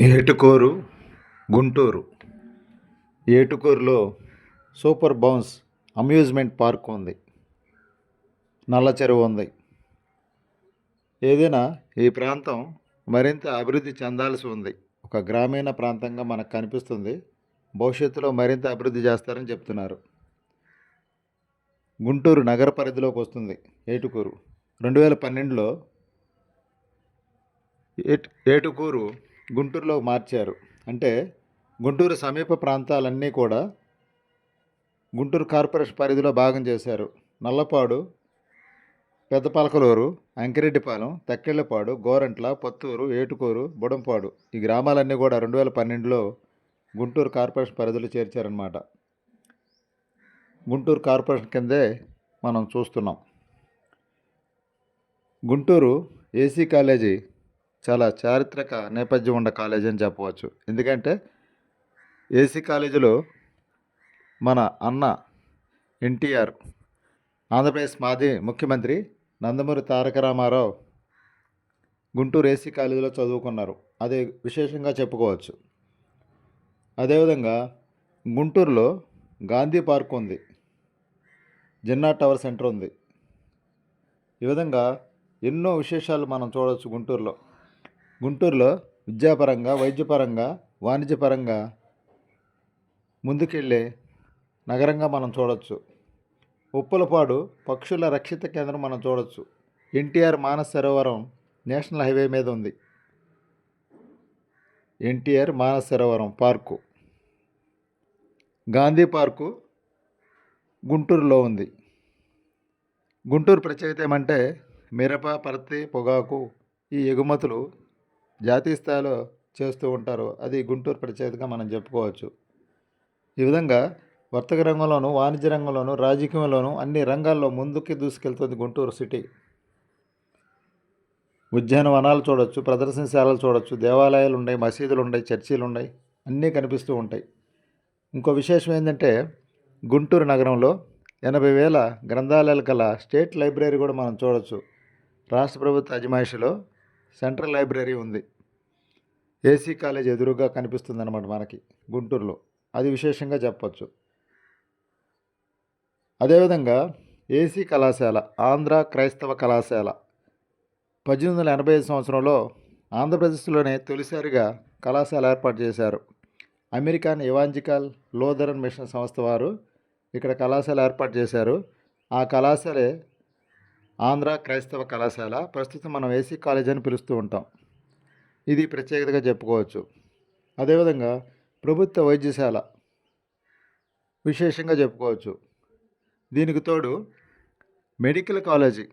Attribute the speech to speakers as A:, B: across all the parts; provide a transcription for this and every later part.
A: ఏటుకూరు గుంటూరు. ఏటుకూరులో super bounce amusement park ఉంది. నల్ల చెరువు ఉంది. ఏదైనా ఈ ప్రాంతం మరింత అభివృద్ధి చెందాల్సి ఉంది. ఒక గ్రామీణ ప్రాంతంగా మనకు కనిపిస్తుంది. భవిష్యత్తులో మరింత అభివృద్ధి చేస్తారని చెప్తున్నారు. గుంటూరు నగర పరిధిలోకి వస్తుంది. ఏటుకూరు. రెండు వేల పన్నెండులో ఏటుకూరు గుంటూరులో మార్చారు. అంటే గుంటూరు సమీప ప్రాంతాలన్నీ కూడా గుంటూరు కార్పొరేషన్ పరిధిలో భాగం చేశారు. నల్లపాడు పెద్దపలకలూరు అంకిరెడ్డిపాలెం తక్కెళ్ళపాడు గోరంట్ల పత్తూరు ఏటుకూరు బుడంపాడు ఈ గ్రామాలన్నీ కూడా రెండు వేల పన్నెండులో గుంటూరు కార్పొరేషన్ పరిధిలో చేర్చారనమాట గుంటూరు కార్పొరేషన్ కిందే మనం చూస్తున్నాం. గుంటూరు ఏసీ కాలేజీ చాలా చారిత్రక నేపథ్యం ఉన్న కాలేజ్ అని చెప్పవచ్చు. ఎందుకంటే ఏసీ కాలేజీలో మన అన్న ఎన్టీఆర్ ఆంధ్రప్రదేశ్ మాజీ ముఖ్యమంత్రి నందమూరి తారక రామారావు గుంటూరు ఏసీ కాలేజీలో చదువుకున్నారు. అది విశేషంగా చెప్పుకోవచ్చు. అదేవిధంగా గుంటూరులో గాంధీ పార్క్ ఉంది. జిన్నా టవర్ సెంటర్ ఉంది. ఈ విధంగా ఎన్నో విశేషాలు మనం చూడవచ్చు గుంటూరులో. గుంటూరులో విద్యాపరంగా వైద్యపరంగా వాణిజ్యపరంగా ముందుకెళ్ళే నగరంగా మనం చూడవచ్చు ఉప్పలపాడు పక్షుల రక్షిత కేంద్రం మనం చూడవచ్చు ఎన్టీఆర్ మానస సరోవరం నేషనల్ హైవే మీద ఉంది. ఎన్టీఆర్ మానస సరోవరం పార్కు. గాంధీ పార్కు గుంటూరులో ఉంది. గుంటూరు ప్రత్యేకత ఏమంటే మిరప పత్తి పొగాకు ఈ ఎగుమతులు జాతీయ స్థాయిలో చేస్తూ ఉంటారు. అది గుంటూరు ప్రత్యేకతగా మనం చెప్పుకోవచ్చు. ఈ విధంగా వర్తక రంగంలోను వాణిజ్య రంగంలోను రాజకీయంలోను అన్ని రంగాల్లో ముందుకి దూసుకెళ్తుంది గుంటూరు సిటీ. ఉద్యానవనాలు చూడొచ్చు ప్రదర్శనశాలలు చూడొచ్చు దేవాలయాలు ఉన్నాయి మసీదులు ఉన్నాయి చర్చీలు ఉన్నాయి అన్నీ కనిపిస్తూ ఉంటాయి. ఇంకో విశేషం ఏంటంటే గుంటూరు నగరంలో ఎనభై వేల గ్రంథాలయాలు గల స్టేట్ లైబ్రరీ కూడా మనం చూడొచ్చు. రాష్ట్ర ప్రభుత్వ అజమాయిషిలో సెంట్రల్ లైబ్రరీ ఉంది. ఏసీ కాలేజ్ ఎదురుగా కనిపిస్తుంది అనమాట మనకి గుంటూరులో. అది విశేషంగా చెప్పచ్చు. అదేవిధంగా ఏసీ కళాశాల ఆంధ్ర క్రైస్తవ కళాశాల. పద్దెనిమిది వందల ఎనభై ఐదు సంవత్సరంలో ఆంధ్రప్రదేశ్లోనే తొలిసారిగా కళాశాల ఏర్పాటు చేశారు. అమెరికన్ ఇవాంజికల్ లోదరన్ మిషన్ సంస్థ వారు ఇక్కడ కళాశాల ఏర్పాటు చేశారు. ఆ కళాశాలే ఆంధ్ర క్రైస్తవ కళాశాల. ప్రస్తుతం మనం ఏసీ కాలేజ్ అని పిలుస్తూ ఉంటాం. ఇది ప్రత్యేకతగా చెప్పుకోవచ్చు. అదేవిధంగా ప్రభుత్వ వైద్యశాల విశేషంగా చెప్పుకోవచ్చు. దీనికి తోడు medical college.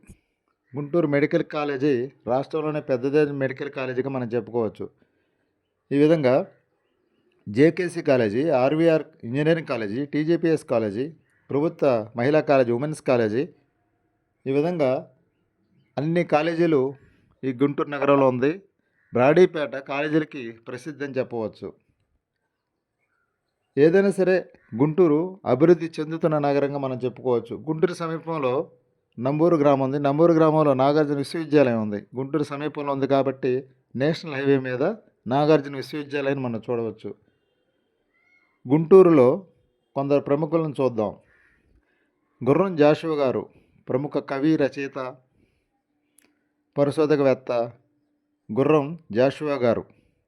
A: Guntur medical college రాష్ట్రంలోనే పెద్దదైన మెడికల్ కాలేజీగా మనం చెప్పుకోవచ్చు. ఈ విధంగా JKC college RVR engineering college TJPS college ప్రభుత్వ మహిళా కాలేజీ ఉమెన్స్ కాలేజీ ఈ విధంగా అన్ని కాలేజీలు ఈ గుంటూరు నగరంలో ఉంది. బ్రాడీపేట కాలేజీలకి ప్రసిద్ధి అని చెప్పవచ్చు. ఏదైనా సరే గుంటూరు అభివృద్ధి చెందుతున్న నగరంగా మనం చెప్పుకోవచ్చు. గుంటూరు సమీపంలో నంబూరు గ్రామం ఉంది. నంబూరు గ్రామంలో నాగార్జున విశ్వవిద్యాలయం ఉంది. గుంటూరు సమీపంలో ఉంది కాబట్టి నేషనల్ హైవే మీద నాగార్జున విశ్వవిద్యాలయం మనం చూడవచ్చు. గుంటూరులో కొందరు ప్రముఖులను చూద్దాం. గుర్రం జాషువ గారు ప్రముఖ కవి రచయిత పరిశోధకవేత్త గుర్రం జాషువా గారు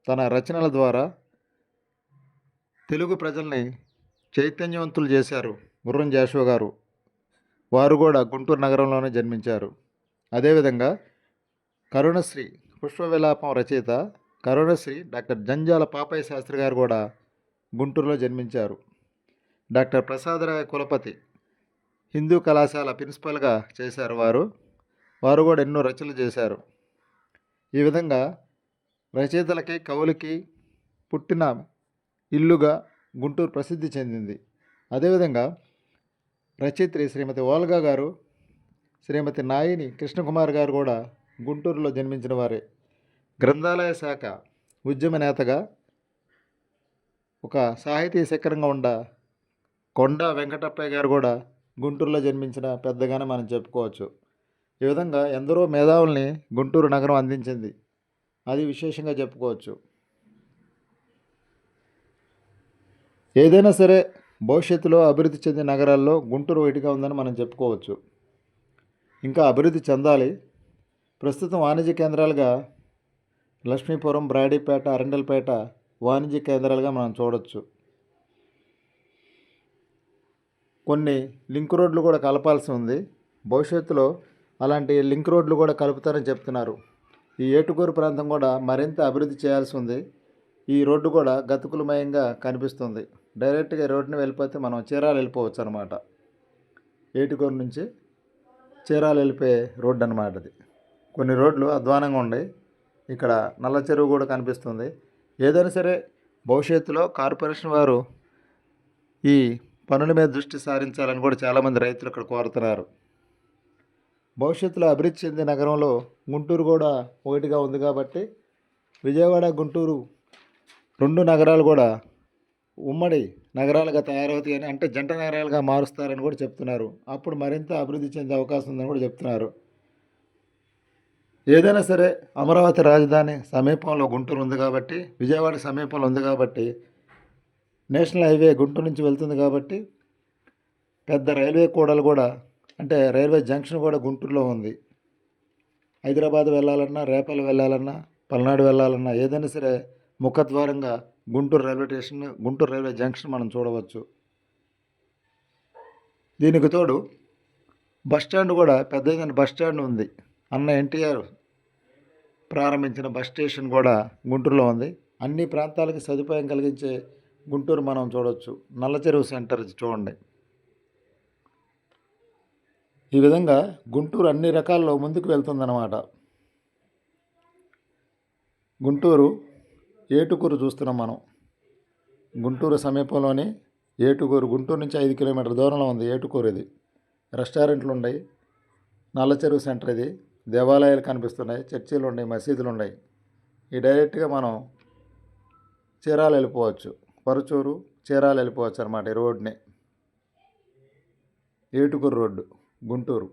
A: తన రచనల ద్వారా తెలుగు ప్రజల్ని చైతన్యవంతులు చేశారు. గుర్రం జాషువా గారు వారు కూడా గుంటూరు నగరంలోనే జన్మించారు. అదేవిధంగా కరుణశ్రీ పుష్పవిలాపం రచయిత కరుణశ్రీ డాక్టర్ జంజాల పాపయ్య శాస్త్రి గారు కూడా గుంటూరులో జన్మించారు. డాక్టర్ ప్రసాదరాయ కులపతి హిందూ కళాశాల ప్రిన్సిపల్గా చేశారు వారు. వారు కూడా ఎన్నో రచనలు చేశారు. ఈ విధంగా రచయితలకి కవులకి పుట్టిన ఇల్లుగా గుంటూరు ప్రసిద్ధి చెందింది. అదేవిధంగా రచయిత్రి శ్రీమతి ఓల్గా గారు శ్రీమతి నాయిని కృష్ణకుమార్ గారు కూడా గుంటూరులో జన్మించిన వారే. గ్రంథాలయ శాఖ ఉద్యమ నేతగా ఒక సాహితీ శిఖరంగా ఉండ కొండ వెంకటప్పయ్య గారు కూడా గుంటూరులో జన్మించిన పెద్దగానే మనం చెప్పుకోవచ్చు. ఈ విధంగా ఎందరో మేధావుల్ని గుంటూరు నగరం అందించింది. అది విశేషంగా చెప్పుకోవచ్చు. ఏదైనా సరే భవిష్యత్తులో అభివృద్ధి చెందిన నగరాల్లో గుంటూరు ఒకటిగా ఉందని మనం చెప్పుకోవచ్చు. ఇంకా అభివృద్ధి చెందాలి. ప్రస్తుతం వాణిజ్య కేంద్రాలుగా లక్ష్మీపురం బ్రాడీపేట అరండల్పేట వాణిజ్య కేంద్రాలుగా మనం చూడవచ్చు కొన్ని లింక్ రోడ్లు కూడా కలపాల్సి ఉంది. భవిష్యత్తులో అలాంటి లింక్ రోడ్లు కూడా కలుపుతారని చెప్తున్నారు. ఈ ఏటుకూరు ప్రాంతం కూడా మరింత అభివృద్ధి చేయాల్సి ఉంది. ఈ రోడ్డు కూడా గతుకులమయంగా కనిపిస్తుంది. డైరెక్ట్గా రోడ్డుని వెళ్ళిపోతే మనం చీరాలు వెళ్ళిపోవచ్చు అనమాట ఏటుకూరు నుంచి చీరాలు వెళ్ళిపోయే రోడ్డు అనమాట అది. కొన్ని రోడ్లు అధ్వానంగా ఉన్నాయి. ఇక్కడ నల్ల చెరువు కూడా కనిపిస్తుంది. ఏదైనా సరే భవిష్యత్తులో కార్పొరేషన్ వారు ఈ పనుల మీద దృష్టి సారించాలని కూడా చాలామంది రైతులు ఇక్కడ కోరుతున్నారు. భవిష్యత్తులో అభివృద్ధి చెందే నగరంలో గుంటూరు కూడా ఒకటిగా ఉంది కాబట్టి విజయవాడ గుంటూరు రెండు నగరాలు కూడా ఉమ్మడి నగరాలుగా తయారవుతాయని అంటే జంట నగరాలుగా మారుస్తారని కూడా చెప్తున్నారు. అప్పుడు మరింత అభివృద్ధి చెందే అవకాశం ఉందని కూడా చెప్తున్నారు. ఏదైనా సరే అమరావతి రాజధాని సమీపంలో గుంటూరు ఉంది కాబట్టి విజయవాడ సమీపంలో ఉంది కాబట్టి నేషనల్ హైవే గుంటూరు నుంచి వెళ్తుంది కాబట్టి పెద్ద రైల్వే కూడలు కూడా అంటే రైల్వే జంక్షన్ కూడా గుంటూరులో ఉంది. హైదరాబాద్ వెళ్ళాలన్నా రేపల్ వెళ్ళాలన్నా పల్నాడు వెళ్ళాలన్నా ఏదైనా సరే ముఖద్వారంగా Guntur railway station Guntur railway junction మనం చూడవచ్చు. దీనికి తోడు బస్ స్టాండ్ కూడా పెద్దదైన బస్ స్టాండ్ ఉంది. అన్న ఎన్టీఆర్ ప్రారంభించిన బస్ స్టేషన్ కూడా గుంటూరులో ఉంది. అన్ని ప్రాంతాలకి సదుపాయం కలిగించే గుంటూరు మనం చూడవచ్చు నల్ల చెరువు సెంటర్ చూడండి. ఈ విధంగా గుంటూరు అన్ని రకాల్లో ముందుకు వెళ్తుందన్నమాట. గుంటూరు ఏటుకూరు చూస్తున్నాం మనం. గుంటూరు సమీపంలోని ఏటుకూరు గుంటూరు నుంచి ఐదు కిలోమీటర్ల దూరంలో ఉంది ఏటుకూరు ఇది. రెస్టారెంట్లు ఉన్నాయి. నల్ల చెరువు సెంటర్ ఇది. దేవాలయాలు కనిపిస్తున్నాయి. చర్చిలు ఉన్నాయి మసీదులు ఉన్నాయి. ఈ డైరెక్ట్గా మనం చీరాలు వెళ్ళిపోవచ్చు పరుచూరు చీరాలు వెళ్ళిపోవచ్చు అనమాట ఈ రోడ్ని ఏటుకూరు రోడ్డు గుంటూరు.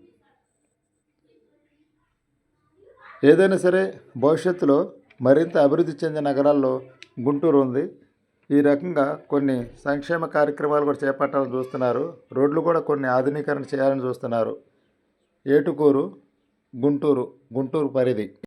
A: ఏదైనా సరే భవిష్యత్తులో మరింత అభివృద్ధి చెందిన నగరాల్లో గుంటూరు ఉంది. ఈ రకంగా కొన్ని సంక్షేమ కార్యక్రమాలు కూడా చేపట్టాలని చూస్తున్నారు. రోడ్లు కూడా కొన్ని ఆధునీకరణ చేయాలని చూస్తున్నారు. ఏటుకూరు గుంటూరు గుంటూరు పరిధి.